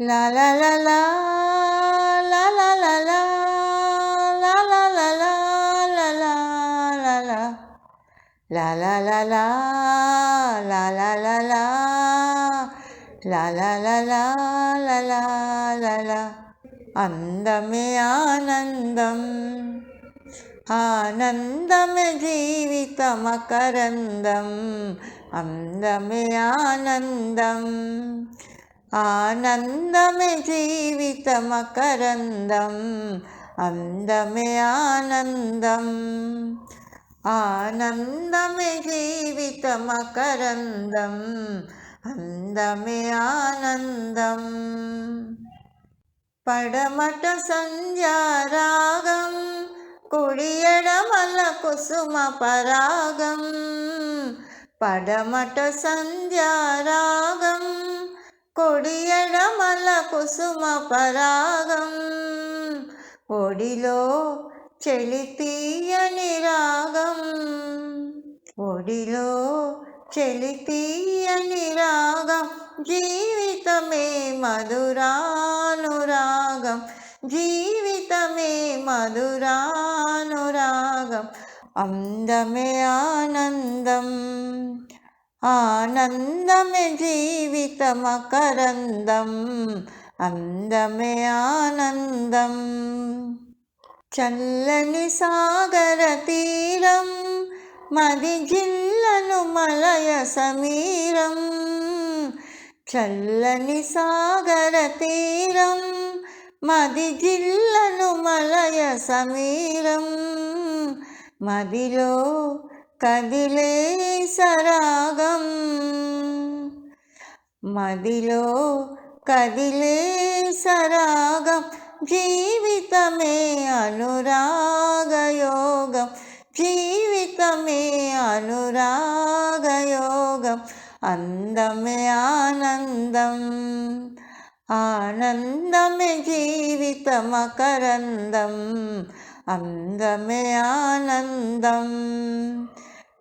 La la la la la la la la la la la la la la la la La la la la la la la la La la la la la la la la అందమే ఆనందం ఆనందమే జీవితమకరందం అందమే ఆనందం ఆనందమే జీవితమకరందం అందమే ఆనందం. ఆనందమే జీవితమకరందం అందమే ఆనందం. పడమట సంధ్యారాగం కుడియడమల కుసుమ పరాగం. పడమట సంధ్యారాగం కొడియడమల కుసుమ పరాగం. ఒడిలో చెలితీయని రాగం. ఒడిలో చెలితీయని రాగం. జీవితమే మధురానురాగం. జీవితమే మధురానురాగం. అందమే ఆనందం. ఆనందమే జీవితమకరందం అందమే ఆనందం. చల్లని సాగర తీరం మది జిల్లను మలయ సమీరం. చల్లని సాగర తీరం మది జిల్లను మలయ సమీరం. మదిలో కదిలే సరాగం. మదిలో కదిలే సరాగం. జీవితమే అనురాగయోగం జీవితమే అనురాగయోగం అందమే ఆనందం. ఆనందమే జీవితమకరందం అందమే ఆనందం.